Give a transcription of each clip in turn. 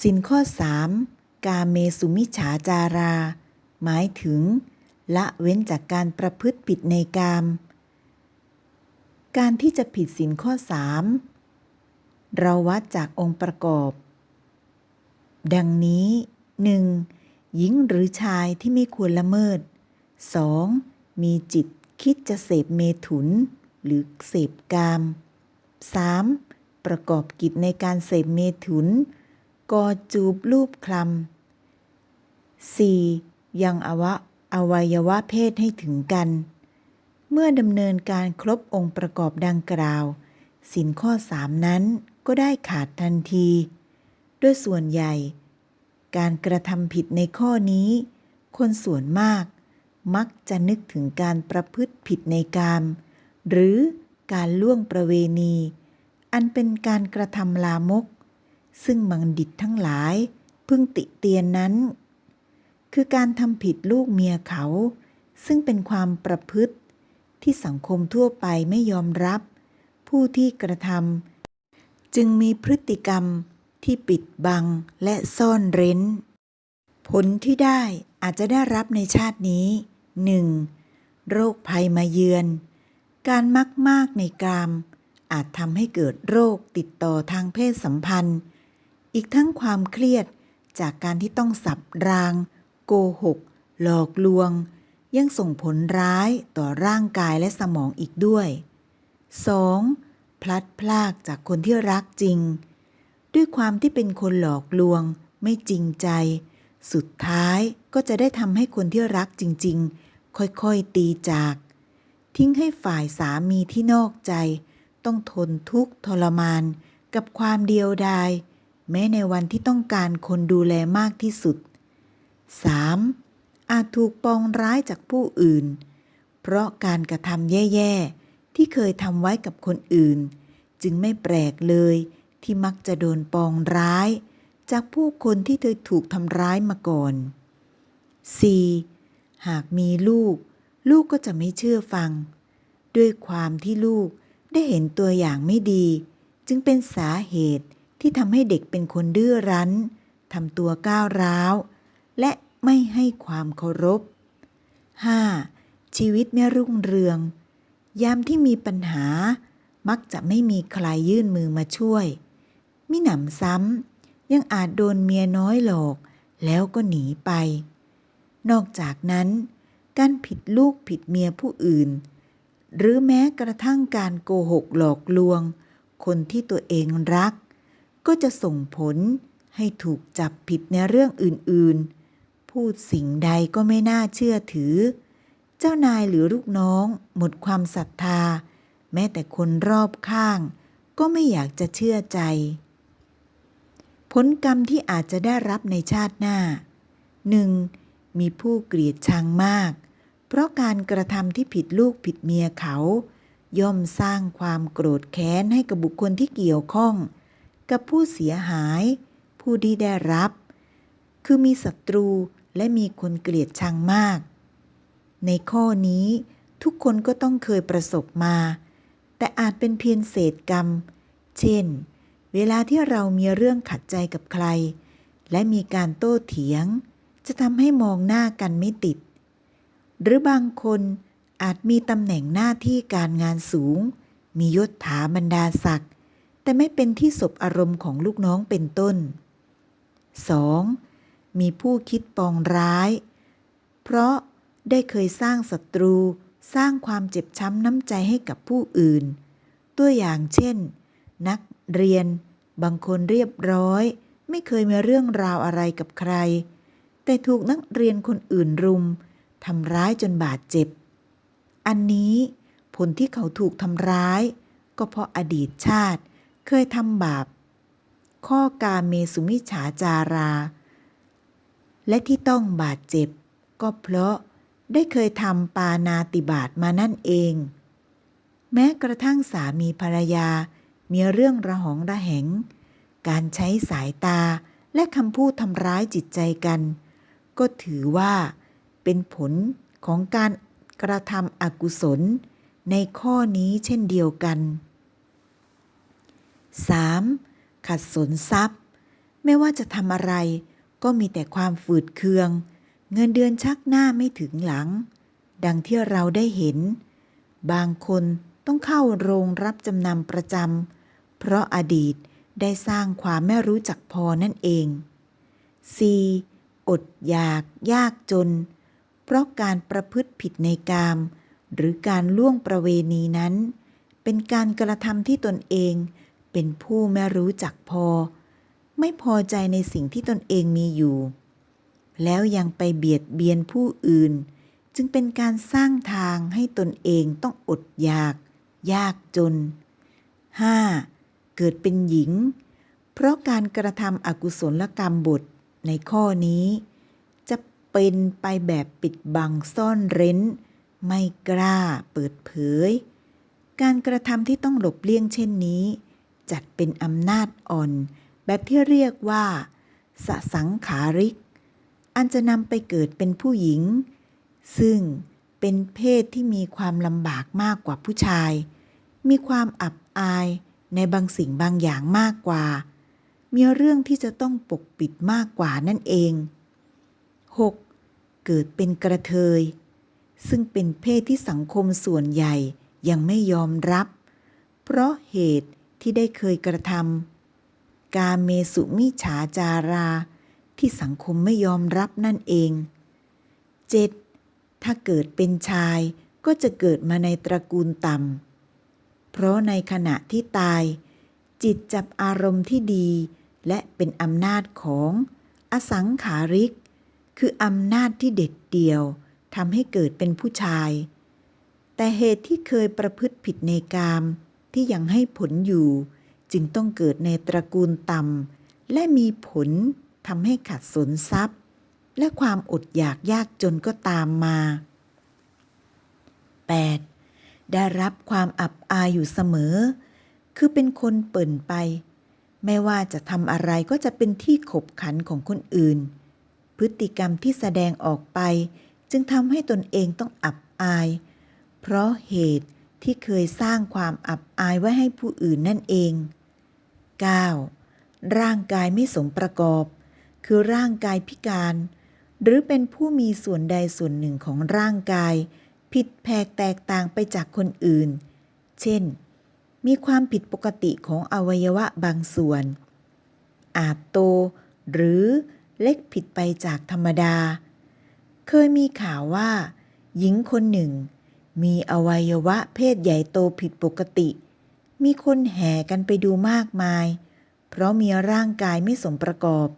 สินข้อ 3 กาเมสุมิฉาจารา หมายถึง ละเว้นจากการประพฤติผิดในกาม การที่จะผิดสินข้อ 3 เราวัดจากองค์ประกอบ ดังนี้ 1. หญิงหรือชายที่ไม่ควรละเมิด 2. มีจิตคิดจะเสพเมถุน หรือเสพกาม 3. ประกอบกิจในการเสพเมถุน กอดจูบรูปคลำ 4. ยังอวะอวัยวะเพศให้ถึงกัน เมื่อดำเนินการครบองค์ประกอบดังกล่าว สินข้อ3นั้นก็ได้ขาดทันที ด้วยส่วนใหญ่ การกระทำผิดในข้อนี้ คนส่วนมาก มักจะนึกถึงการประพฤติผิดในกาม หรือการล่วงประเวณี อันเป็นการกระทำลามก ซึ่งบัณฑิตทั้งหลายพึ่งติเตียนนั้น คือการทำผิดลูกเมียเขา ซึ่งเป็นความประพฤติ ที่สังคมทั่วไปไม่ยอมรับ ผู้ที่กระทำจึงมีพฤติกรรมที่ปิดบังและซ่อนเร้น ผลที่ได้อาจจะได้รับในชาตินี้ 1. โรคภัยมาเยือน การมักมากในกาม อาจทำให้เกิดโรคติดต่อทางเพศสัมพันธ์ อีกทั้งความเครียดจากการที่ต้องสับราง โกหก หลอกลวง ยังส่งผลร้ายต่อร่างกายและสมองอีกด้วย 2. พลัดพรากจากคนที่รักจริง ด้วยความที่เป็นคนหลอกลวง ไม่จริงใจ สุดท้ายก็จะได้ทำให้คนที่รักจริง ๆ ค่อยๆตีจาก ทิ้งให้ฝ่ายสามีที่นอกใจ ต้องทนทุกข์ทรมานกับความเดียวดาย แม้ในวันที่ต้องการคนดูแลมากที่สุด 3. อาจถูกปองร้ายจากผู้อื่น เพราะการกระทำแย่ๆ ที่เคยทำไว้กับคนอื่น จึงไม่แปลกเลยที่มักจะโดนปองร้าย จากผู้คนที่เคยถูกทำร้ายมาก่อน 4. หากมีลูก ลูกก็จะไม่เชื่อฟัง ด้วยความที่ลูกได้เห็นตัวอย่างไม่ดี จึงเป็นสาเหตุ ที่ทำให้เด็กเป็นคนดื้อรั้นทำตัวก้าวร้าว และไม่ให้ความเคารพ 5. ชีวิตไม่รุ่งเรือง ยามที่มีปัญหา มักจะไม่มีใครยื่นมือมาช่วย มิหนำซ้ำยังอาจโดนเมียน้อยหลอก แล้วก็หนีไป นอกจากนั้น การผิดลูกผิดเมียผู้อื่น หรือแม้กระทั่งการโกหกหลอกลวง คนที่ตัวเองรัก ก็จะส่งผลให้ถูกจับผิดในเรื่องอื่นๆ พูดสิ่งใดก็ไม่น่าเชื่อถือ เจ้านายหรือลูกน้องหมดความศรัทธา แม้แต่คนรอบข้าง ก็ไม่อยากจะเชื่อใจ ผลกรรมที่อาจจะได้รับในชาติหน้า 1. มีผู้เกลียดชังมาก เพราะการกระทำที่ผิดลูกผิดเมียเขา ย่อมสร้างความโกรธแค้นให้กับบุคคลที่เกี่ยวข้อง กับผู้เสียหาย ผู้ที่ได้รับ คือมีศัตรูและมีคนเกลียดชังมาก ในข้อนี้ทุกคนก็ต้องเคยประสบมา แต่อาจเป็นเพียงเศษกรรม เช่น เวลาที่เรามีเรื่องขัดใจกับใคร และมีการโต้เถียง จะทำให้มองหน้ากันไม่ติด หรือบางคนอาจมีตำแหน่งหน้าที่การงานสูง มียศถาบรรดาศักดิ์ แต่ไม่เป็นที่สบอารมณ์ของลูกน้องเป็นต้น 2. มีผู้คิดปองร้าย เพราะได้เคยสร้างศัตรู สร้างความเจ็บช้ำน้ำใจให้กับผู้อื่น ตัวอย่างเช่น นักเรียน บางคนเรียบร้อย ไม่เคยมีเรื่องราวอะไรกับใคร แต่ถูกนักเรียนคนอื่นรุมทำร้ายจนบาดเจ็บ อันนี้ผลที่เขาถูกทำร้าย ก็เพราะอดีตชาติ เคยทำบาป ข้อกาเมสุมิฉาจารา และที่ต้องบาดเจ็บ ก็เพราะได้เคยทำปานาติบาตมานั่นเอง แม้กระทั่งสามีภรรยา มีเรื่องระหองระแหง การใช้สายตาและคำพูดทำร้ายจิตใจกัน ก็ถือว่า เป็นผลของการกระทำอกุศล ในข้อนี้เช่นเดียวกัน 3. ขัดสนทรัพย์ ไม่ว่าจะทำอะไร ก็มีแต่ความฝืดเคือง เงินเดือนชักหน้าไม่ถึงหลัง ดังที่เราได้เห็น บางคนต้องเข้าโรงรับจำนำประจำเพราะอดีตได้สร้างความไม่รู้จักพอนั่นเอง C อดอยากยากจน เพราะการประพฤติผิดในกาม หรือการล่วงประเวณีนั้น เป็นการกระทำที่ตนเอง เป็นผู้ไม่รู้จักพอ ไม่พอใจในสิ่งที่ตนเองมีอยู่ แล้วยังไปเบียดเบียนผู้อื่น จึงเป็นการสร้างทางให้ตนเองต้องอดอยาก ยากจน 5. เกิดเป็นหญิง เพราะการกระทำอกุศลกรรมบทในข้อนี้ จะเป็นไปแบบปิดบังซ่อนเร้น ไม่กล้าเปิดเผย การกระทำที่ต้องหลบเลี่ยงเช่นนี้ จัดเป็นอำนาจอ่อน แบบที่เรียกว่าสสังขาริก อันจะนำไปเกิดเป็นผู้หญิง ซึ่งเป็นเพศที่มีความลำบากมากกว่าผู้ชาย มีความอับอายในบางสิ่งบางอย่างมากกว่า มีเรื่องที่จะต้องปกปิดมากกว่านั่นเอง 6. เกิดเป็นกระเทย ซึ่งเป็นเพศที่สังคมส่วนใหญ่ยังไม่ยอมรับ เพราะเหตุ ที่ได้เคยกระทำกาเมสุมิฉาจารา ที่สังคมไม่ยอมรับนั่นเอง 7. ถ้าเกิดเป็นชายก็จะเกิดมาในตระกูลต่ำ เพราะในขณะที่ตาย จิตจับอารมณ์ที่ดี และเป็นอำนาจของอสังขาริก คืออำนาจที่เด็ดเดี่ยวทำให้เกิดเป็นผู้ชาย แต่เหตุที่เคยประพฤติผิดในกาม ที่ยังให้ผลอยู่ จึงต้องเกิดในตระกูลต่ำและมีผลทำให้ขัดสนทรัพย์ และความอดอยากยากจนก็ตามมา 8. ได้รับความอับอายอยู่เสมอ คือเป็นคนเปิ่นไป ไม่ว่าจะทำอะไรก็จะเป็นที่ขบขันของคนอื่น พฤติกรรมที่แสดงออกไป จึงทำให้ตนเองต้องอับอาย เพราะเหตุ ที่เคยสร้างความอับอายไว้ให้ผู้อื่นนั่นเอง 9. ร่างกายไม่สมประกอบ คือร่างกายพิการ หรือเป็นผู้มีส่วนใดส่วนหนึ่งของร่างกาย ผิดแผกแตกต่างไปจากคนอื่น เช่น มีความผิดปกติของอวัยวะบางส่วน อาจโต หรือเล็กผิดไปจากธรรมดา เคยมีข่าวว่า หญิงคนหนึ่ง มีอวัยวะเพศใหญ่โตผิดปกติ มีคนแห่กันไปดูมากมาย เพราะมีร่างกายไม่สมประกอบ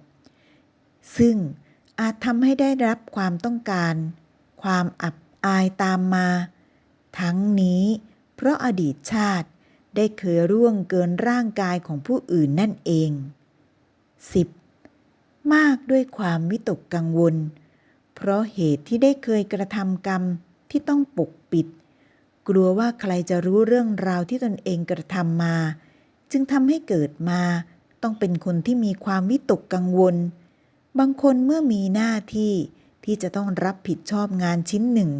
ซึ่งอาจทำให้ได้รับความต้องการ ความอับอายตามมา ทั้งนี้เพราะอดีตชาติได้เคยร่วงเกินร่างกายของผู้อื่นนั่นเอง 10. มากด้วยความวิตกกังวล เพราะเหตุที่ได้เคยกระทำกรรม ที่ต้องปกปิด กลัวว่าใครจะรู้เรื่องราวที่ตนเองกระทำมา จึงทำให้เกิดมา ต้องเป็นคนที่มีความวิตกกังวล บางคนเมื่อมีหน้าที่ที่จะต้องรับผิดชอบงานชิ้นหนึ่ง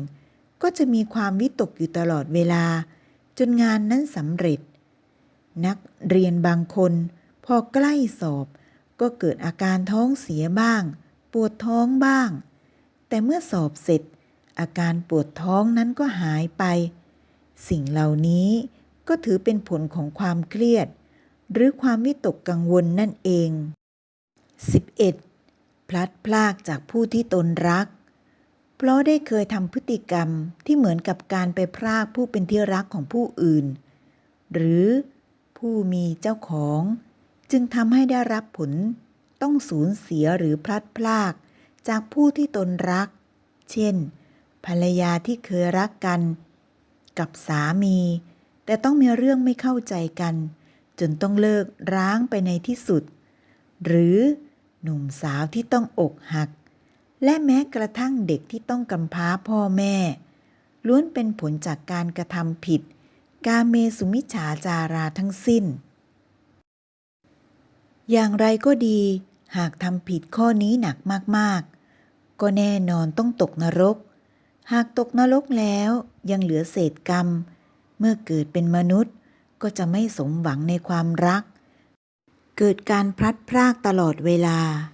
ก็จะมีความวิตกอยู่ตลอดเวลา จนงานนั้นสำเร็จ นักเรียนบางคน พอใกล้สอบ ก็เกิดอาการท้องเสียบ้าง ปวดท้องบ้าง แต่เมื่อสอบเสร็จ อาการปวดท้องนั้นก็หายไป สิ่งเหล่านี้ก็ถือเป็นผลของความเครียด หรือความวิตกกังวลนั่นเอง 11. พลัดพรากจากผู้ที่ตนรัก เพราะได้เคยทำพฤติกรรมที่เหมือนกับการไปพรากผู้เป็นที่รักของผู้อื่น หรือผู้มีเจ้าของ จึงทำให้ได้รับผลต้องสูญเสียหรือพลัดพราก จากผู้ที่ตนรัก เช่น ภรรยาที่เคยรักกัน กับสามี แต่ต้องมีเรื่องไม่เข้าใจกัน จนต้องเลิกร้างไปในที่สุด หรือหนุ่มสาวที่ต้องอกหัก และแม้กระทั่งเด็กที่ต้องกำพร้าพ่อแม่ ล้วนเป็นผลจากการกระทำผิด กาเมสุมิฉาจาราทั้งสิ้น อย่างไรก็ดีหากทำผิดข้อนี้หนักมากๆ ก็แน่นอนต้องตกนรก หากตกนรกแล้วยังเหลือเศษกรรม เมื่อเกิดเป็นมนุษย์ก็จะไม่สมหวังในความรัก เกิดการพลัดพรากตลอดเวลา